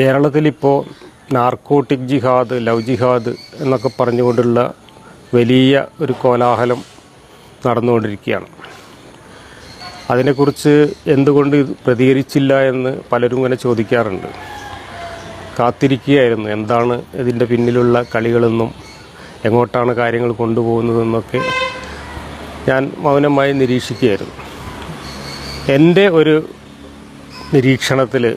കേരളത്തിലിപ്പോൾ narcotic ജിഹാദ് love ജിഹാദ് എന്നൊക്കെ പറഞ്ഞുകൊണ്ടുള്ള വലിയ ഒരു കോലാഹലം നടന്നുകൊണ്ടിരിക്കുകയാണ്. അതിനെക്കുറിച്ച് എന്തുകൊണ്ട് പ്രതികരിച്ചില്ല എന്ന് പലരും ഇങ്ങനെ ചോദിക്കാറുണ്ട്. കാത്തിരിക്കുകയായിരുന്നു എന്താണ് ഇതിന്റെ പിന്നിലുള്ള കളികളെന്നും എങ്ങോട്ടാണ് കാര്യങ്ങൾ കൊണ്ടുപോകുന്നതെന്നൊക്കെ ഞാൻ മൗനമായി നിരീക്ഷിക്കുകയായിരുന്നു. എന്റെ ഒരു നിരീക്ഷണത്തിൽ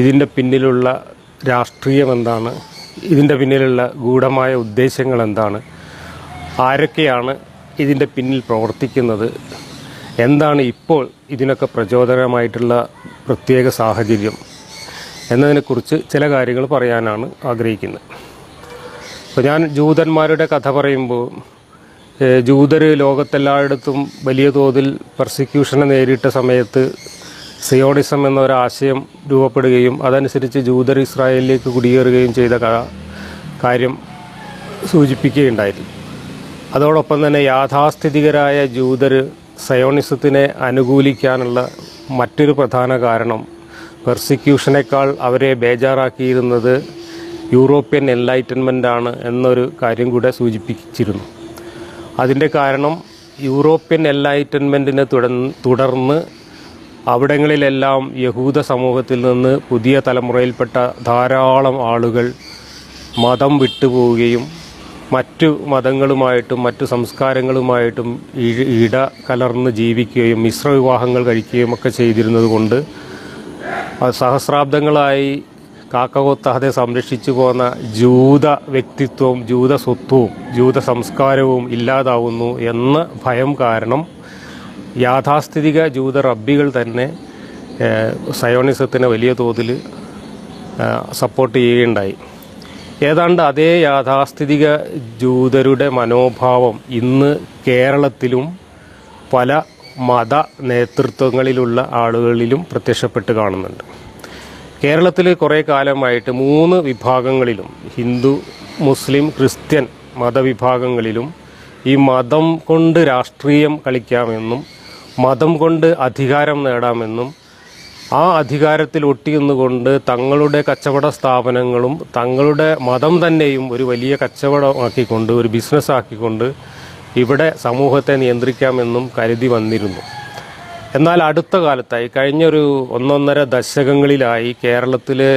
ഇതിന്റെ പിന്നിലുള്ള രാഷ്ട്രീയം എന്താണ്? ഇതിന്റെ പിന്നിലുള്ള ഗൂഢമായ ഉദ്ദേശങ്ങൾ എന്താണ്? ആരൊക്കെയാണ് ഇതിന്റെ പിന്നിൽ പ്രവർത്തിക്കുന്നത്? എന്താണ് ഇപ്പോൾ ഇതിനൊക്കെ പ്രചോദനമായിട്ടുള്ള പ്രത്യേക സാഹചര്യം? എന്നതിനെക്കുറിച്ച് ചില കാര്യങ്ങൾ പറയാനാണ് ആഗ്രഹിക്കുന്നത്. അപ്പോൾ ഞാൻ ജൂതന്മാരുടെ കഥ പറയുമ്പോൾ ജൂതർ ലോകത്തെല്ലായിടത്തും വലിയ തോതിൽ പെർസിക്യൂഷനെ നേരിട്ട സമയത്ത് സിയോണിസം എന്ന ആശയം രൂപപ്പെടുകയും അതനുസരിച്ച് ജൂതർ ഇസ്രായേലിലേക്ക് കുടിയേറുകയും ചെയ്ത കാര്യം സൂചിപ്പിക്കുകയുണ്ടായിരുന്നു അതോടൊപ്പം തന്നെ യാഥാസ്ഥിതികരായ ജൂതർ സയോണിസത്തിനെ അനുകൂലിക്കാനുള്ള മറ്റൊരു പ്രധാന കാരണം പെർസിക്യൂഷനേക്കാൾ അവരെ ബേജാറാക്കിയിരുന്നത് യൂറോപ്യൻ എൻലൈറ്റൻമെന്റ് ആണ് എന്നൊരു കാര്യം കൂടെ സൂചിപ്പിച്ചിരുന്നു. അതിന്റെ കാരണം യൂറോപ്യൻ എൻലൈറ്റൻമെന്റിനെ തുടർന്ന് അവിടങ്ങളിലെല്ലാം യഹൂദ സമൂഹത്തിൽ നിന്ന് പുതിയ തലമുറയിൽപ്പെട്ട ധാരാളം ആളുകൾ മതം വിട്ടുപോവുകയും മറ്റു മതങ്ങളുമായിട്ടും മറ്റു സംസ്കാരങ്ങളുമായിട്ടും ഇട കലർന്ന് ജീവിക്കുകയും മിശ്ര വിവാഹങ്ങൾ കഴിക്കുകയും ഒക്കെ ചെയ്തിരുന്നത് കൊണ്ട് സഹസ്രാബ്ദങ്ങളായി കാക്കകൊത്താതെ സംരക്ഷിച്ചു പോന്ന ജൂത വ്യക്തിത്വവും ജൂത സ്വത്വവും ജൂത സംസ്കാരവും ഇല്ലാതാവുന്നു എന്ന ഭയം കാരണം യാഥാസ്ഥിതിക ജൂത റബ്ബികൾ തന്നെ സയോണിസത്തിനെ വലിയ തോതിൽ സപ്പോർട്ട് ചെയ്യുകയുണ്ടായി. ഏതാണ്ട് അതേ യാഥാസ്ഥിതിക ജൂതരുടെ മനോഭാവം ഇന്ന് കേരളത്തിലും പല മത നേതൃത്വങ്ങളിലുള്ള ആളുകളിലും പ്രത്യക്ഷപ്പെട്ട് കാണുന്നുണ്ട്. കേരളത്തിൽ കുറേ കാലമായിട്ട് മൂന്ന് വിഭാഗങ്ങളിലും ഹിന്ദു മുസ്ലിം ക്രിസ്ത്യൻ മതവിഭാഗങ്ങളിലും ഈ മതം കൊണ്ട് രാഷ്ട്രീയം കളിക്കാമെന്നും മതം കൊണ്ട് അധികാരം നേടാമെന്നും ആ അധികാരത്തിൽ ഒട്ടിയുന്നുകൊണ്ട് തങ്ങളുടെ കച്ചവട സ്ഥാപനങ്ങളും തങ്ങളുടെ മതം തന്നെയും ഒരു വലിയ കച്ചവടമാക്കിക്കൊണ്ട് ഒരു ബിസിനസ് ആക്കിക്കൊണ്ട് ഇവിടെ സമൂഹത്തെ നിയന്ത്രിക്കാമെന്നും കരുതി വന്നിരുന്നു. എന്നാൽ അടുത്ത കാലത്തായി കഴിഞ്ഞൊരു ഒന്നൊന്നര ദശകങ്ങളിലായി കേരളത്തിലെ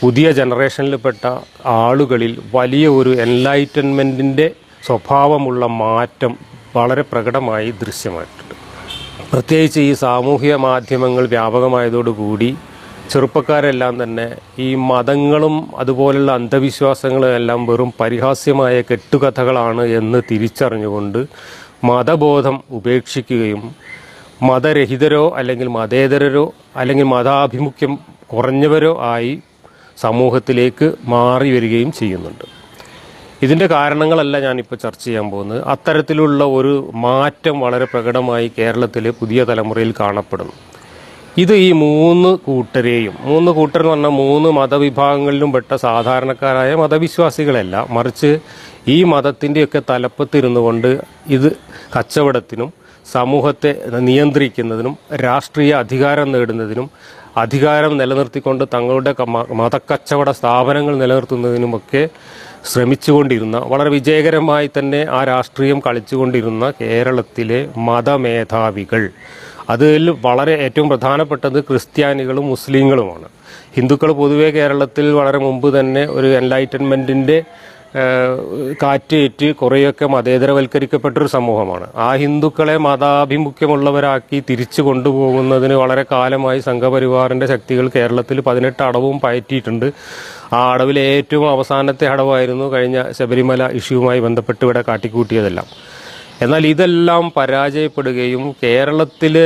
പുതിയ ജനറേഷനിൽപ്പെട്ട ആളുകളിൽ വലിയ ഒരു എൻലൈറ്റൻമെന്റിന്റെ സ്വഭാവമുള്ള മാറ്റം വളരെ പ്രകടമായി ദൃശ്യമായിട്ടുണ്ട്. പ്രത്യേകിച്ച് ഈ സാമൂഹിക മാധ്യമങ്ങൾ വ്യാപകമായതോടുകൂടി ചെറുപ്പക്കാരെല്ലാം തന്നെ ഈ മതങ്ങളും അതുപോലുള്ള അന്ധവിശ്വാസങ്ങളും എല്ലാം വെറും പരിഹാസ്യമായ കെട്ടുകഥകളാണ് എന്ന് തിരിച്ചറിഞ്ഞുകൊണ്ട് മതബോധം ഉപേക്ഷിക്കുകയും മതരഹിതരോ അല്ലെങ്കിൽ മതേതരരോ അല്ലെങ്കിൽ മതാഭിമുഖ്യം കുറഞ്ഞവരോ ആയി സമൂഹത്തിലേക്ക് മാറി വരികയും ചെയ്യുന്നുണ്ട്. ഇതിന്റെ കാരണങ്ങളല്ല ഞാനിപ്പോൾ ചർച്ച ചെയ്യാൻ പോകുന്നത്. അത്തരത്തിലുള്ള ഒരു മാറ്റം വളരെ പ്രകടമായി കേരളത്തിലെ പുതിയ തലമുറയിൽ കാണപ്പെടുന്നു. ഇത് ഈ മൂന്ന് കൂട്ടരെയും മൂന്ന് കൂട്ടർ എന്ന് പറഞ്ഞാൽ മൂന്ന് മതവിഭാഗങ്ങളിലും പെട്ട സാധാരണക്കാരായ മതവിശ്വാസികളല്ല മറിച്ച് ഈ മതത്തിന്റെയൊക്കെ തലപ്പത്തിരുന്നു കൊണ്ട് ഇത് കച്ചവടത്തിനും സമൂഹത്തെ നിയന്ത്രിക്കുന്നതിനും രാഷ്ട്രീയ അധികാരം നേടുന്നതിനും അധികാരം നിലനിർത്തിക്കൊണ്ട് തങ്ങളുടെ മതക്കച്ചവട സ്ഥാപനങ്ങൾ നിലനിർത്തുന്നതിനുമൊക്കെ ശ്രമിച്ചുകൊണ്ടിരുന്ന വളരെ വിജയകരമായി തന്നെ ആ രാഷ്ട്രീയം കളിച്ചുകൊണ്ടിരുന്ന കേരളത്തിലെ മതമേധാവികൾ. അതിൽ വളരെ ഏറ്റവും പ്രധാനപ്പെട്ടത് ക്രിസ്ത്യാനികളും മുസ്ലിങ്ങളുമാണ്. ഹിന്ദുക്കൾ പൊതുവേ കേരളത്തിൽ വളരെ മുമ്പ് തന്നെ ഒരു എൻലൈറ്റൻമെന്റിന്റെ കാറ്റേറ്റ് കുറേയൊക്കെ മതേതരവൽക്കരിക്കപ്പെട്ടൊരു സമൂഹമാണ്. ആ ഹിന്ദുക്കളെ മതാഭിമുഖ്യമുള്ളവരാക്കി തിരിച്ചു കൊണ്ടുപോകുന്നതിന് വളരെ കാലമായി സംഘപരിവാറിന്റെ ശക്തികൾ കേരളത്തിൽ പതിനെട്ട് അടവും പയറ്റിയിട്ടുണ്ട്. ആ അടവിലെ ഏറ്റവും അവസാനത്തെ അടവായിരുന്നു കഴിഞ്ഞ ശബരിമല ഇഷ്യൂവുമായി ബന്ധപ്പെട്ട് ഇവിടെ കാട്ടിക്കൂട്ടിയതെല്ലാം. എന്നാൽ ഇതെല്ലാം പരാജയപ്പെടുകയും കേരളത്തിലെ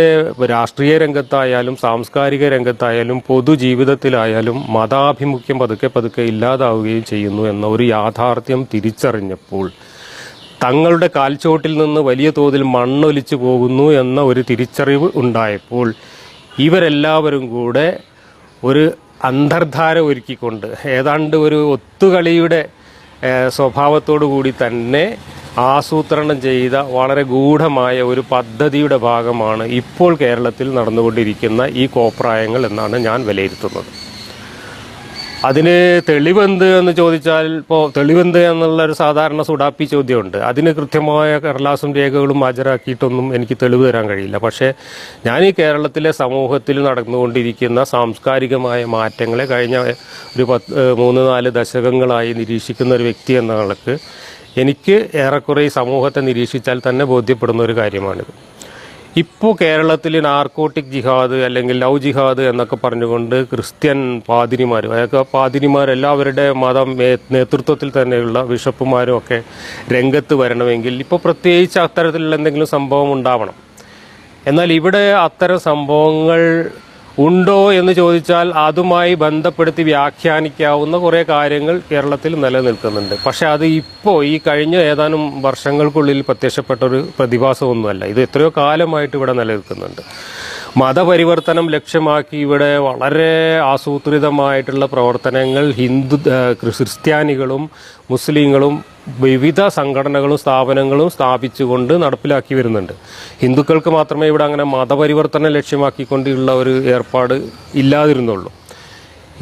രാഷ്ട്രീയ രംഗത്തായാലും സാംസ്കാരിക രംഗത്തായാലും പൊതുജീവിതത്തിലായാലും മതാഭിമുഖ്യം പതുക്കെ പതുക്കെ ഇല്ലാതാവുകയും ചെയ്യുന്നു എന്ന ഒരു യാഥാർത്ഥ്യം തിരിച്ചറിഞ്ഞപ്പോൾ തങ്ങളുടെ കാൽച്ചോട്ടിൽ നിന്ന് വലിയ തോതിൽ മണ്ണൊലിച്ചു പോകുന്നു എന്ന ഒരു തിരിച്ചറിവ് ഉണ്ടായപ്പോൾ ഇവരെല്ലാവരും കൂടെ ഒരു അന്തർധാര ഒരുക്കിക്കൊണ്ട് ഏതാണ്ട് ഒരു ഒത്തുകളിയുടെ സ്വഭാവത്തോടു കൂടി തന്നെ ആസൂത്രണം ചെയ്ത വളരെ ഗൂഢമായ ഒരു പദ്ധതിയുടെ ഭാഗമാണ് ഇപ്പോൾ കേരളത്തിൽ നടന്നുകൊണ്ടിരിക്കുന്ന ഈ കോപ്രായങ്ങൾ എന്നാണ് ഞാൻ വിലയിരുത്തുന്നത്. അതിന് തെളിവെന്ത് എന്ന് ചോദിച്ചാൽ ഇപ്പോൾ തെളിവെന്ത് എന്നുള്ള ഒരു സാധാരണ സുഡാപ്പി ചോദ്യമുണ്ട്. അതിന് കൃത്യമായ കടലാസും രേഖകളും ഹാജരാക്കിയിട്ടൊന്നും എനിക്ക് തെളിവ് തരാൻ കഴിയില്ല. പക്ഷേ ഞാൻ ഈ കേരളത്തിലെ സമൂഹത്തിൽ നടന്നുകൊണ്ടിരിക്കുന്ന സാംസ്കാരികമായ മാറ്റങ്ങളെ കഴിഞ്ഞ ഒരു പത്ത് മൂന്ന് നാല് ദശകങ്ങളായി നിരീക്ഷിക്കുന്ന ഒരു വ്യക്തി എന്ന നിലയ്ക്ക് എനിക്ക് ഏറെക്കുറെ ഈ സമൂഹത്തെ നിരീക്ഷിച്ചാൽ തന്നെ ബോധ്യപ്പെടുന്ന ഒരു കാര്യമാണിത്. ഇപ്പോൾ കേരളത്തിൽ നാർക്കോട്ടിക് ജിഹാദ് അല്ലെങ്കിൽ ലവ് ജിഹാദ് എന്നൊക്കെ പറഞ്ഞുകൊണ്ട് ക്രിസ്ത്യൻ പാതിരിമാർ അതൊക്കെ പാതിരിമാർ എല്ലാവരുടെ മതം നേതൃത്വത്തിൽ തന്നെയുള്ള ബിഷപ്പുമാരും ഒക്കെ രംഗത്ത് വരണമെങ്കിൽ ഇപ്പോൾ പ്രത്യേകിച്ച് അത്തരത്തിലുള്ള എന്തെങ്കിലും സംഭവം ഉണ്ടാവണം. എന്നാൽ ഇവിടെ അത്തരം സംഭവങ്ങൾ ഉണ്ടോ എന്ന് ചോദിച്ചാൽ അതുമായി ബന്ധപ്പെടുത്തി വ്യാഖ്യാനിക്കാവുന്ന കുറേ കാര്യങ്ങൾ കേരളത്തിൽ നിലനിൽക്കുന്നുണ്ട്. പക്ഷെ അത് ഇപ്പോൾ ഈ കഴിഞ്ഞ ഏതാനും വർഷങ്ങൾക്കുള്ളിൽ പ്രത്യക്ഷപ്പെട്ട ഒരു പ്രതിഭാസമൊന്നുമല്ല. ഇത് എത്രയോ കാലമായിട്ട് ഇവിടെ നിലനിൽക്കുന്നുണ്ട്. മതപരിവർത്തനം ലക്ഷ്യമാക്കി ഇവിടെ വളരെ ആസൂത്രിതമായിട്ടുള്ള പ്രവർത്തനങ്ങൾ ഹിന്ദു ക്രിസ്ത്യാനികളും മുസ്ലിങ്ങളും വിവിധ സംഘടനകളും സ്ഥാപനങ്ങളും സ്ഥാപിച്ചുകൊണ്ട് നടപ്പിലാക്കി വരുന്നുണ്ട്. ഹിന്ദുക്കൾക്ക് മാത്രമേ ഇവിടെ അങ്ങനെ മതപരിവർത്തനം ലക്ഷ്യമാക്കിക്കൊണ്ടുള്ള ഒരു ഏർപ്പാട് ഇല്ലാതിരുന്നുള്ളൂ.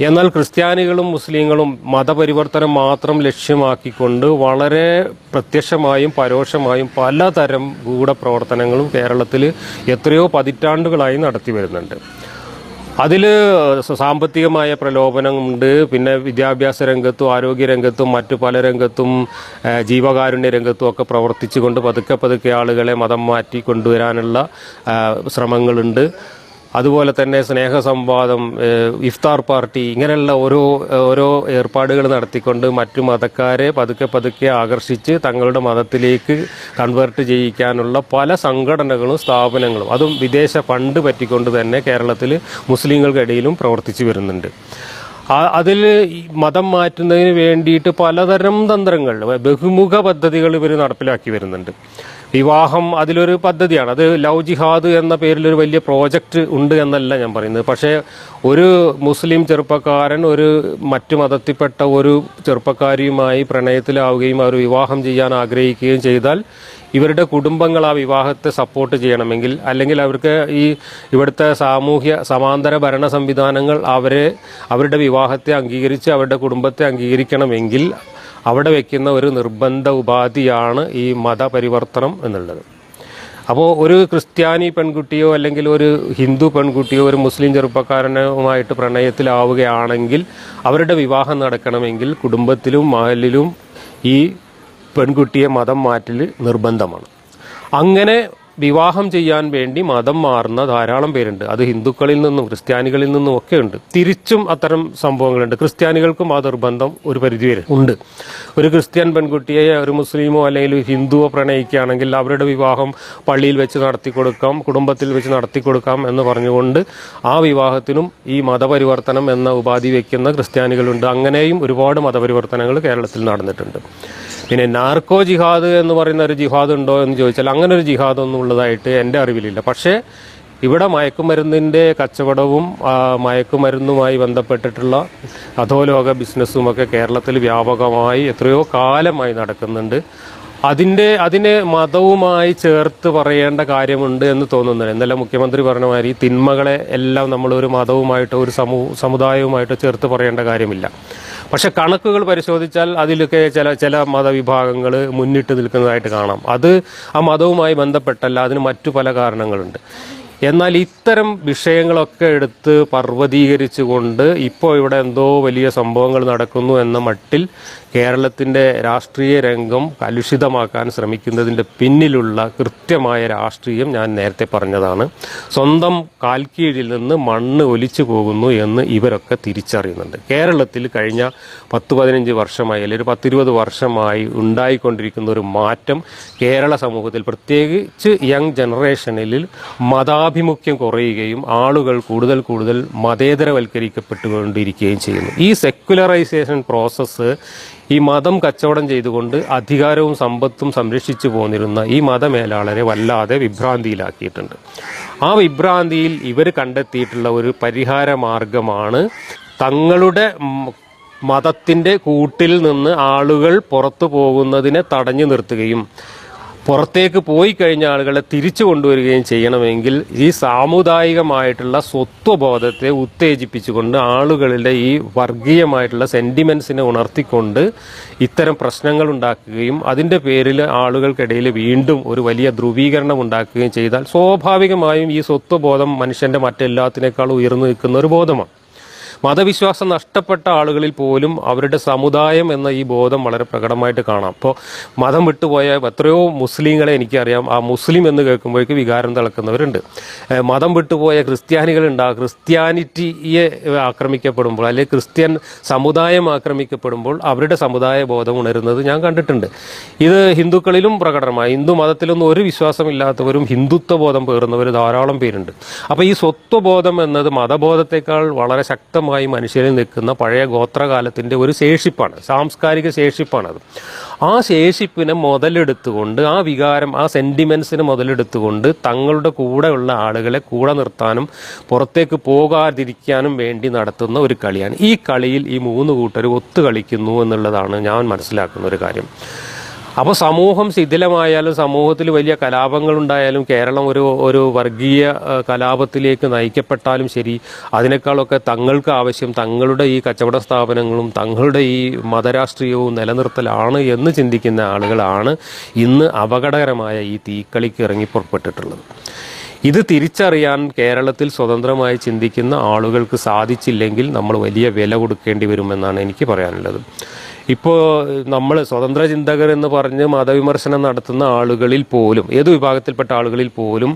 എന്നാൽ ക്രിസ്ത്യാനികളും മുസ്ലിങ്ങളും മതപരിവർത്തനം മാത്രം ലക്ഷ്യമാക്കിക്കൊണ്ട് വളരെ പ്രത്യക്ഷമായും പരോക്ഷമായും പലതരം ഗൂഢപ്രവർത്തനങ്ങളും കേരളത്തിൽ എത്രയോ പതിറ്റാണ്ടുകളായി നടത്തി വരുന്നുണ്ട്. അതിൽ സാമ്പത്തികമായ പ്രലോഭനമുണ്ട് പിന്നെ വിദ്യാഭ്യാസ രംഗത്തും ആരോഗ്യ രംഗത്തും മറ്റു പല രംഗത്തും ജീവകാരുണ്യ രംഗത്തും ഒക്കെ പ്രവർത്തിച്ചുകൊണ്ട് പതുക്കെ പതുക്കെ ആളുകളെ മതം മാറ്റി കൊണ്ടുവരാനുള്ള ശ്രമങ്ങളുണ്ട്. അതുപോലെ തന്നെ സ്നേഹസംവാദം ഇഫ്താർ പാർട്ടി ഇങ്ങനെയുള്ള ഓരോ ഓരോ ഏർപ്പാടുകൾ നടത്തിക്കൊണ്ട് മറ്റു മതക്കാരെ പതുക്കെ പതുക്കെ ആകർഷിച്ച് തങ്ങളുടെ മതത്തിലേക്ക് കൺവേർട്ട് ചെയ്യിക്കാനുള്ള പല സംഘടനകളും സ്ഥാപനങ്ങളും അതും വിദേശ ഫണ്ട് പറ്റിക്കൊണ്ട് തന്നെ കേരളത്തിൽ മുസ്ലിങ്ങൾക്കിടയിലും പ്രവർത്തിച്ചു വരുന്നുണ്ട്. അതിൽ മതം മാറ്റുന്നതിന് വേണ്ടിയിട്ട് പലതരം തന്ത്രങ്ങൾ ബഹുമുഖ പദ്ധതികൾ ഇവർ നടപ്പിലാക്കി വരുന്നുണ്ട്. വിവാഹം അതിലൊരു പദ്ധതിയാണ്. അത് ലവ് ജിഹാദ് എന്ന പേരിലൊരു വലിയ പ്രോജക്റ്റ് ഉണ്ട് എന്നല്ല ഞാൻ പറയുന്നത്. പക്ഷേ ഒരു മുസ്ലിം ചെറുപ്പക്കാരൻ ഒരു മറ്റു മതത്തിൽപ്പെട്ട ഒരു ചെറുപ്പക്കാരിയുമായി പ്രണയത്തിലാവുകയും അവർ വിവാഹം ചെയ്യാൻ ആഗ്രഹിക്കുകയും ചെയ്താൽ ഇവരുടെ കുടുംബങ്ങൾ ആ വിവാഹത്തെ സപ്പോർട്ട് ചെയ്യണമെങ്കിൽ അല്ലെങ്കിൽ അവർക്ക് ഈ ഇവിടുത്തെ സാമൂഹ്യ സമാന്തര ഭരണ സംവിധാനങ്ങൾ അവരെ അവരുടെ വിവാഹത്തെ അംഗീകരിച്ച് അവരുടെ കുടുംബത്തെ അംഗീകരിക്കണമെങ്കിൽ അവിടെ വയ്ക്കുന്ന ഒരു നിർബന്ധ ഉപാധിയാണ് ഈ മതപരിവർത്തനം എന്നുള്ളത്. അപ്പോൾ ഒരു ക്രിസ്ത്യാനി പെൺകുട്ടിയോ അല്ലെങ്കിൽ ഒരു ഹിന്ദു പെൺകുട്ടിയോ ഒരു മുസ്ലിം ചെറുപ്പക്കാരനുമായിട്ട് പ്രണയത്തിലാവുകയാണെങ്കിൽ അവരുടെ വിവാഹം നടക്കണമെങ്കിൽ കുടുംബത്തിലും മഹലിലും ഈ പെൺകുട്ടിയെ മതം മാറ്റൽ നിർബന്ധമാണ്. അങ്ങനെ വിവാഹം ചെയ്യാൻ വേണ്ടി മതം മാറുന്ന ധാരാളം പേരുണ്ട്. അത് ഹിന്ദുക്കളിൽ നിന്നും ക്രിസ്ത്യാനികളിൽ നിന്നും ഒക്കെ ഉണ്ട്. തിരിച്ചും അത്തരം സംഭവങ്ങളുണ്ട്. ക്രിസ്ത്യാനികൾക്കും ആ നിർബന്ധം ഒരു പരിധിവരെ ഉണ്ട്. ഒരു ക്രിസ്ത്യൻ പെൺകുട്ടിയെ ഒരു മുസ്ലിമോ അല്ലെങ്കിൽ ഹിന്ദുവോ പ്രണയിക്കുകയാണെങ്കിൽ അവരുടെ വിവാഹം പള്ളിയിൽ വെച്ച് നടത്തി കൊടുക്കാം കുടുംബത്തിൽ വെച്ച് നടത്തി കൊടുക്കാം എന്ന് പറഞ്ഞുകൊണ്ട് ആ വിവാഹത്തിനും ഈ മതപരിവർത്തനം എന്ന ഉപാധി വയ്ക്കുന്ന ക്രിസ്ത്യാനികളുണ്ട്. അങ്ങനെയും ഒരുപാട് മതപരിവർത്തനങ്ങൾ കേരളത്തിൽ നടന്നിട്ടുണ്ട്. പിന്നെ നാർക്കോ ജിഹാദ് എന്ന് പറയുന്ന ഒരു ജിഹാദ് ഉണ്ടോ എന്ന് ചോദിച്ചാൽ അങ്ങനെ ഒരു ജിഹാദ് ഒന്നും ഉള്ളതായിട്ട് എന്റെ അറിവിലില്ല. പക്ഷേ ഇവിടെ മയക്കുമരുന്നിന്റെ കച്ചവടവും മയക്കുമരുന്നുമായി ബന്ധപ്പെട്ടിട്ടുള്ള അധോലോക ബിസിനസ്സുമൊക്കെ കേരളത്തിൽ വ്യാപകമായി എത്രയോ കാലമായി നടക്കുന്നുണ്ട്. അതിന്റെ അതിനെ മതവുമായി ചേർത്ത് പറയേണ്ട കാര്യമുണ്ട് എന്ന് തോന്നുന്നില്ല. ഇന്നലെ മുഖ്യമന്ത്രി പറഞ്ഞ മാതിരി തിന്മകളെ എല്ലാം നമ്മൾ ഒരു മതവുമായിട്ടോ ഒരു സമൂ സമുദായവുമായിട്ടോ ചേർത്ത് പറയേണ്ട കാര്യമില്ല. പക്ഷെ കണക്കുകൾ പരിശോധിച്ചാൽ അതിലൊക്കെ ചില ചില മതവിഭാഗങ്ങൾ മുന്നിട്ട് നിൽക്കുന്നതായിട്ട് കാണാം. അത് ആ മതവുമായി ബന്ധപ്പെട്ടല്ല അതിന് മറ്റു പല കാരണങ്ങളുണ്ട്. എന്നാൽ ഇത്തരം വിഷയങ്ങളൊക്കെ എടുത്ത് പർവതീകരിച്ചുകൊണ്ട് ഇപ്പോൾ ഇവിടെ എന്തോ വലിയ സംഭവങ്ങൾ നടക്കുന്നു എന്ന മട്ടിൽ കേരളത്തിന്റെ രാഷ്ട്രീയ രംഗം കലുഷിതമാക്കാൻ ശ്രമിക്കുന്നതിന്റെ പിന്നിലുള്ള കൃത്യമായ രാഷ്ട്രീയം ഞാൻ നേരത്തെ പറഞ്ഞതാണ്. സ്വന്തം കാൽക്കീഴിൽ നിന്ന് മണ്ണ് ഒലിച്ചു പോകുന്നു എന്ന് ഇവരൊക്കെ തിരിച്ചറിയുന്നുണ്ട്. കേരളത്തിൽ കഴിഞ്ഞ പത്ത് പതിനഞ്ച് വർഷമായി അല്ലെങ്കിൽ ഒരു പത്തിരുപത് വർഷമായി ഉണ്ടായിക്കൊണ്ടിരിക്കുന്ന ഒരു മാറ്റം കേരള സമൂഹത്തിൽ പ്രത്യേകിച്ച് യങ് ജനറേഷനിൽ മതാഭിമുഖ്യം കുറയുകയും ആളുകൾ കൂടുതൽ കൂടുതൽ മതേതരവൽക്കരിക്കപ്പെട്ടുകൊണ്ടിരിക്കുകയും ചെയ്യുന്നു. ഈ സെക്യുലറൈസേഷൻ പ്രോസസ്സ് ഈ മതം കച്ചവടം ചെയ്തുകൊണ്ട് അധികാരവും സമ്പത്തും സംരക്ഷിച്ചു പോന്നിരുന്ന ഈ മതമേലാളരെ വല്ലാതെ വിഭ്രാന്തിയിലാക്കിയിട്ടുണ്ട്. ആ വിഭ്രാന്തിയിൽ ഇവർ കണ്ടെത്തിയിട്ടുള്ള ഒരു പരിഹാര മാർഗമാണ് തങ്ങളുടെ മതത്തിന്റെ കൂട്ടിൽ നിന്ന് ആളുകൾ പുറത്തു പോകുന്നതിനെ തടഞ്ഞു നിർത്തുകയും പുറത്തേക്ക് പോയി കഴിഞ്ഞ ആളുകളെ തിരിച്ചു കൊണ്ടുവരികയും ചെയ്യണമെങ്കിൽ ഈ സാമുദായികമായിട്ടുള്ള സ്വത്വബോധത്തെ ഉത്തേജിപ്പിച്ചുകൊണ്ട് ആളുകളുടെ ഈ വർഗീയമായിട്ടുള്ള സെന്റിമെന്റ്സിനെ ഉണർത്തിക്കൊണ്ട് ഇത്തരം പ്രശ്നങ്ങൾ ഉണ്ടാക്കുകയും അതിന്റെ പേരിൽ ആളുകൾക്കിടയിൽ വീണ്ടും ഒരു വലിയ ധ്രുവീകരണം ഉണ്ടാക്കുകയും ചെയ്താൽ സ്വാഭാവികമായും ഈ സ്വത്വബോധം മനുഷ്യന്റെ മറ്റെല്ലാത്തിനേക്കാൾ ഉയർന്നു നിൽക്കുന്ന ഒരു ബോധമാണ്. മതവിശ്വാസം നഷ്ടപ്പെട്ട ആളുകളിൽ പോലും അവരുടെ സമുദായം എന്ന ഈ ബോധം വളരെ പ്രകടമായിട്ട് കാണാം. അപ്പോൾ മതം വിട്ടുപോയ എത്രയോ മുസ്ലിങ്ങളെ എനിക്കറിയാം. ആ മുസ്ലിം എന്ന് കേൾക്കുമ്പോഴേക്ക് വികാരം തിളക്കുന്നവരുണ്ട്. മതം വിട്ടുപോയ ക്രിസ്ത്യാനികളുണ്ട് ആ ക്രിസ്ത്യാനിറ്റിയെ ആക്രമിക്കപ്പെടുമ്പോൾ അല്ലെങ്കിൽ ക്രിസ്ത്യൻ സമുദായം ആക്രമിക്കപ്പെടുമ്പോൾ അവരുടെ സമുദായ ബോധം ഉണരുന്നത് ഞാൻ കണ്ടിട്ടുണ്ട്. ഇത് ഹിന്ദുക്കളിലും പ്രകടനമായി. ഹിന്ദു മതത്തിലൊന്നും ഒരു വിശ്വാസമില്ലാത്തവരും ഹിന്ദുത്വ ബോധം പേറുന്നവർ ധാരാളം പേരുണ്ട്. അപ്പോൾ ഈ സ്വത്വബോധം എന്നത് മതബോധത്തെക്കാൾ വളരെ ശക്തമായി മനുഷ്യരിൽ നിൽക്കുന്ന പഴയ ഗോത്രകാലത്തിന്റെ ഒരു ശേഷിപ്പാണ് സാംസ്കാരിക ശേഷിപ്പാണത്. ആ ശേഷിപ്പിനെ മുതലെടുത്തുകൊണ്ട് ആ വികാരം ആ സെന്റിമെന്റ്സിനെ മുതലെടുത്തുകൊണ്ട് തങ്ങളുടെ കൂടെയുള്ള ആളുകളെ കൂടെ നിർത്താനും പുറത്തേക്ക് പോകാതിരിക്കാനും വേണ്ടി നടത്തുന്ന ഒരു കളിയാണ്. ഈ കളിയിൽ ഈ മൂന്ന് കൂട്ടർ ഒത്തു കളിക്കുന്നു എന്നുള്ളതാണ് ഞാൻ മനസ്സിലാക്കുന്ന ഒരു കാര്യം. അപ്പോൾ സമൂഹം ശിഥിലമായാലും സമൂഹത്തിൽ വലിയ കലാപങ്ങൾ ഉണ്ടായാലും കേരളം ഒരു ഒരു വർഗീയ കലാപത്തിലേക്ക് നയിക്കപ്പെട്ടാലും ശരി അതിനേക്കാളൊക്കെ തങ്ങൾക്ക് ആവശ്യം തങ്ങളുടെ ഈ കച്ചവട സ്ഥാപനങ്ങളും തങ്ങളുടെ ഈ മതരാഷ്ട്രീയവും നിലനിർത്തലാണ് എന്ന് ചിന്തിക്കുന്ന ആളുകളാണ് ഇന്ന് അപകടകരമായ ഈ തീക്കളിക്ക് ഇറങ്ങി പുറപ്പെട്ടിട്ടുള്ളത്. ഇത് തിരിച്ചറിയാൻ കേരളത്തിൽ സ്വതന്ത്രമായി ചിന്തിക്കുന്ന ആളുകൾക്ക് സാധിച്ചില്ലെങ്കിൽ നമ്മൾ വലിയ വില കൊടുക്കേണ്ടി വരുമെന്നാണ് എനിക്ക് പറയാനുള്ളത്. ഇപ്പോൾ നമ്മൾ സ്വതന്ത്ര ചിന്തകർ എന്ന് പറഞ്ഞ് മതവിമർശനം നടത്തുന്ന ആളുകളിൽ പോലും ഏത് വിഭാഗത്തിൽപ്പെട്ട ആളുകളിൽ പോലും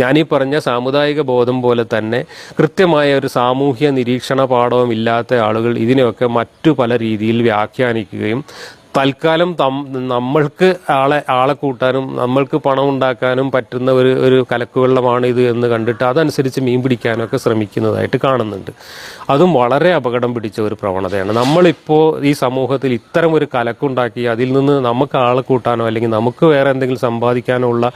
ഞാനീ പറഞ്ഞ സാമുദായിക ബോധം പോലെ തന്നെ കൃത്യമായ ഒരു സാമൂഹ്യ നിരീക്ഷണ പാഠവും ഇല്ലാത്ത ആളുകൾ ഇതിനെയൊക്കെ മറ്റു പല രീതിയിൽ വ്യാഖ്യാനിക്കുകയും തൽക്കാലം നമ്മൾക്ക് ആളെ ആളെ കൂട്ടാനും നമ്മൾക്ക് പണം ഉണ്ടാക്കാനും പറ്റുന്ന ഒരു ഒരു കലക്കുവെള്ളമാണ് ഇത് എന്ന് കണ്ടിട്ട് അതനുസരിച്ച് മീൻ പിടിക്കാനൊക്കെ ശ്രമിക്കുന്നതായിട്ട് കാണുന്നുണ്ട്. അതും വളരെ അപകടം പിടിച്ച ഒരു പ്രവണതയാണ്. നമ്മളിപ്പോൾ ഈ സമൂഹത്തിൽ ഇത്തരം ഒരു കലക്കുണ്ടാക്കി അതിൽ നിന്ന് നമുക്ക് ആളെ കൂട്ടാനോ അല്ലെങ്കിൽ നമുക്ക് വേറെ എന്തെങ്കിലും സമ്പാദിക്കാനോ ഉള്ള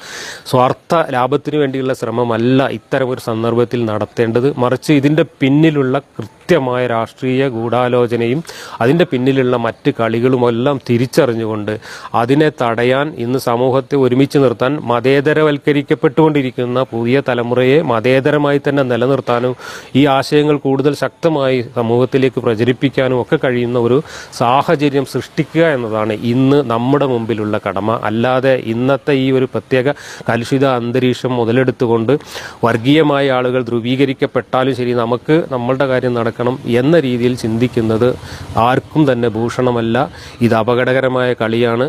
സ്വാർത്ഥ ലാഭത്തിന് വേണ്ടിയുള്ള ശ്രമമല്ല ഇത്തരം ഒരു സന്ദർഭത്തിൽ നടത്തേണ്ടത്. മറിച്ച് ഇതിന്റെ പിന്നിലുള്ള കൃത്യമായ രാഷ്ട്രീയ ഗൂഢാലോചനയും അതിന്റെ പിന്നിലുള്ള മറ്റ് കളികളുമെല്ലാം തിരിച്ചറിഞ്ഞുകൊണ്ട് അതിനെ തടയാൻ ഇന്ന് സമൂഹത്തെ ഒരുമിച്ച് നിർത്താൻ മതേതരവൽക്കരിക്കപ്പെട്ടുകൊണ്ടിരിക്കുന്ന പുതിയ തലമുറയെ മതേതരമായി തന്നെ നിലനിർത്താനും ഈ ആശയങ്ങൾ കൂടുതൽ ശക്തമായി സമൂഹത്തിലേക്ക് പ്രചരിപ്പിക്കാനും ഒക്കെ കഴിയുന്ന ഒരു സാഹചര്യം സൃഷ്ടിക്കുക എന്നതാണ് ഇന്ന് നമ്മുടെ മുമ്പിലുള്ള കടമ. അല്ലാതെ ഇന്നത്തെ ഈ ഒരു പ്രത്യേക കലുഷിത അന്തരീക്ഷം മുതലെടുത്തുകൊണ്ട് വർഗീയമായ ആളുകൾ ധ്രുവീകരിക്കപ്പെട്ടാലും ശരി നമുക്ക് നമ്മളുടെ കാര്യം നടക്കണം എന്ന രീതിയിൽ ചിന്തിക്കുന്നത് ആർക്കും തന്നെ ഭൂഷണമല്ല. ഇത് അപകടകരമായ കളിയാണ്.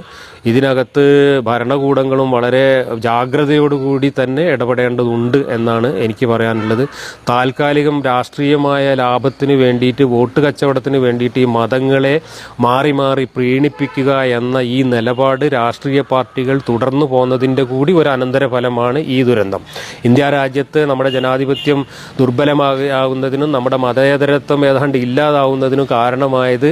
ഇതിനകത്ത് ഭരണകൂടങ്ങളും വളരെ ജാഗ്രതയോടുകൂടി തന്നെ ഇടപെടേണ്ടതുണ്ട് എന്നാണ് എനിക്ക് പറയാനുള്ളത്. താൽക്കാലികം രാഷ്ട്രീയമായ ലാഭത്തിന് വേണ്ടിയിട്ട് വോട്ട് കച്ചവടത്തിന് വേണ്ടിയിട്ട് ഈ മതങ്ങളെ മാറി മാറി പ്രീണിപ്പിക്കുക എന്ന ഈ നിലപാട് രാഷ്ട്രീയ പാർട്ടികൾ തുടർന്നു പോകുന്നതിന്റെ കൂടി ഒരു അനന്തരഫലമാണ് ഈ ദുരന്തം. ഇന്ത്യ രാജ്യത്ത് നമ്മുടെ ജനാധിപത്യം ദുർബലമാകുന്നതിനും നമ്മുടെ മതേതരത്വം ഏതാണ്ട് ഇല്ലാതാവുന്നതിനു കാരണമായത്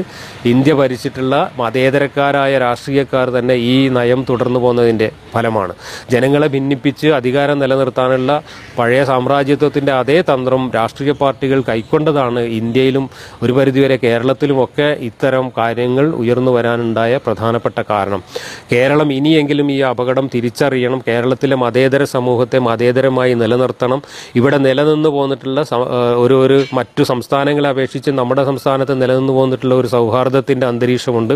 ഇന്ത്യ ഭരിച്ചിട്ടുള്ള മതേതരക്കാരായ രാഷ്ട്രീയക്കാർ തന്നെ ഈ നയം തുടർന്നു പോകുന്നതിന്റെ ഫലമാണ്. ജനങ്ങളെ ഭിന്നിപ്പിച്ച് അധികാരം നിലനിർത്താനുള്ള പഴയ സാമ്രാജ്യത്വത്തിന്റെ അതേ തന്ത്രം രാഷ്ട്രീയ പാർട്ടികൾ കൈക്കൊണ്ടതാണ് ഇന്ത്യയിലും ഒരു പരിധിവരെ കേരളത്തിലുമൊക്കെ ഇത്തരം കാര്യങ്ങൾ ഉയർന്നു വരാനുണ്ടായ പ്രധാനപ്പെട്ട കാരണം. കേരളം ഇനിയെങ്കിലും ഈ അപകടം തിരിച്ചറിയണം. കേരളത്തിലെ മതേതര സമൂഹത്തെ മതേതരമായി നിലനിർത്തണം. ഇവിടെ നിലനിന്ന് പോന്നിട്ടുള്ള ഒരു ഒരു മറ്റു സംസ്ഥാനങ്ങളെ അപേക്ഷിച്ച് നമ്മുടെ സംസ്ഥാനത്ത് നിലനിന്ന് പോന്നിട്ടുള്ള ഒരു സൗഹാർദ്ദത്തിന്റെ അന്തരീക്ഷമുണ്ട്.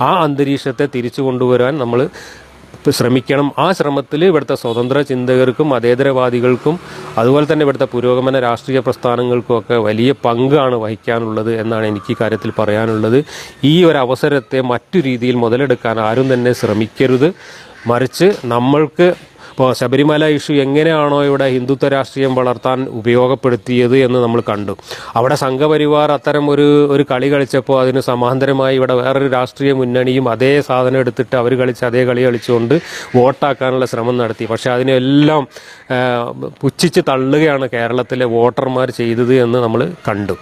ആ അന്തരീക്ഷത്തെ തിരിച്ചു കൊണ്ടുവരാൻ നമ്മൾ ശ്രമിക്കണം. ആ ശ്രമത്തിൽ ഇവിടുത്തെ സ്വതന്ത്ര ചിന്തകർക്കും മതേതരവാദികൾക്കും അതുപോലെ തന്നെ ഇവിടുത്തെ പുരോഗമന രാഷ്ട്രീയ പ്രസ്ഥാനങ്ങൾക്കും ഒക്കെ വലിയ പങ്കാണ് വഹിക്കാനുള്ളത് എന്നാണ് എനിക്ക് കാര്യത്തിൽ പറയാനുള്ളത്. ഈ ഒരു അവസരത്തെ മറ്റു രീതിയിൽ മുതലെടുക്കാൻ ആരും തന്നെ ശ്രമിക്കരുത്. മറിച്ച് നമ്മൾക്ക് ഇപ്പോൾ ശബരിമല ഇഷ്യൂ എങ്ങനെയാണോ ഇവിടെ ഹിന്ദുത്വ രാഷ്ട്രീയം വളർത്താൻ ഉപയോഗപ്പെടുത്തിയത് എന്ന് നമ്മൾ കണ്ടു. അവിടെ സംഘപരിവാർ അത്തരം ഒരു ഒരു കളി കളിച്ചപ്പോൾ അതിന് സമാന്തരമായി ഇവിടെ വേറൊരു രാഷ്ട്രീയ മുന്നണിയും അതേ സാധനം എടുത്തിട്ട് അവർ കളിച്ച് അതേ കളി കളിച്ചുകൊണ്ട് വോട്ടാക്കാനുള്ള ശ്രമം നടത്തി. പക്ഷേ അതിനെല്ലാം പുച്ഛിച്ച് തള്ളുകയാണ് കേരളത്തിലെ വോട്ടർമാർ ചെയ്തത് എന്ന് നമ്മൾ കണ്ടു.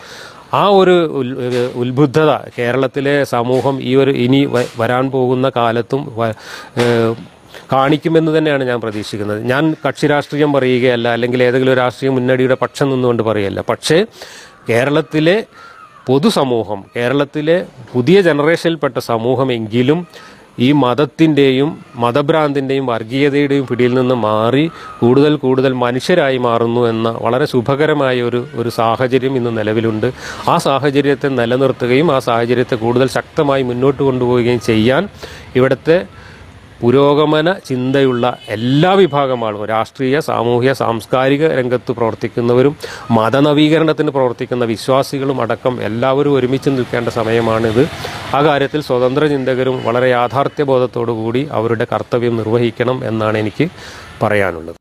ആ ഒരു ഉത്ബുദ്ധത കേരളത്തിലെ സമൂഹം ഈ ഒരു ഇനി വരാൻ പോകുന്ന കാലത്തും കാണിക്കുമെന്ന് തന്നെയാണ് ഞാൻ പ്രതീക്ഷിക്കുന്നത്. ഞാൻ കക്ഷി രാഷ്ട്രീയം പറയുകയല്ല അല്ലെങ്കിൽ ഏതെങ്കിലും രാഷ്ട്രീയ മുന്നണിയുടെ പക്ഷം നിന്നുകൊണ്ട് പറയല്ല പക്ഷേ കേരളത്തിലെ പൊതുസമൂഹം കേരളത്തിലെ പുതിയ ജനറേഷനിൽപ്പെട്ട സമൂഹമെങ്കിലും ഈ മതത്തിന്റെയും മതഭ്രാന്തിന്റെയും വർഗീയതയുടെയും പിടിയിൽ നിന്ന് മാറി കൂടുതൽ കൂടുതൽ മനുഷ്യരായി മാറുന്നു എന്ന വളരെ ശുഭകരമായ ഒരു ഒരു സാഹചര്യം ഇന്ന് നിലവിലുണ്ട്. ആ സാഹചര്യത്തെ നിലനിർത്തുകയും ആ സാഹചര്യത്തെ കൂടുതൽ ശക്തമായി മുന്നോട്ട് കൊണ്ടുപോവുകയും ചെയ്യാൻ ഇവിടുത്തെ പുരോഗമന ചിന്തയുള്ള എല്ലാ വിഭാഗം രാഷ്ട്രീയ സാമൂഹ്യ സാംസ്കാരിക രംഗത്ത് പ്രവർത്തിക്കുന്നവരും മതനവീകരണത്തിന് പ്രവർത്തിക്കുന്ന വിശ്വാസികളും അടക്കം എല്ലാവരും ഒരുമിച്ച് നിൽക്കേണ്ട സമയമാണിത്. ആ കാര്യത്തിൽ സ്വതന്ത്ര ചിന്തകരും വളരെ യാഥാർത്ഥ്യബോധത്തോടു കൂടി അവരുടെ കർത്തവ്യം നിർവഹിക്കണം എന്നാണ് എനിക്ക് പറയാനുള്ളത്.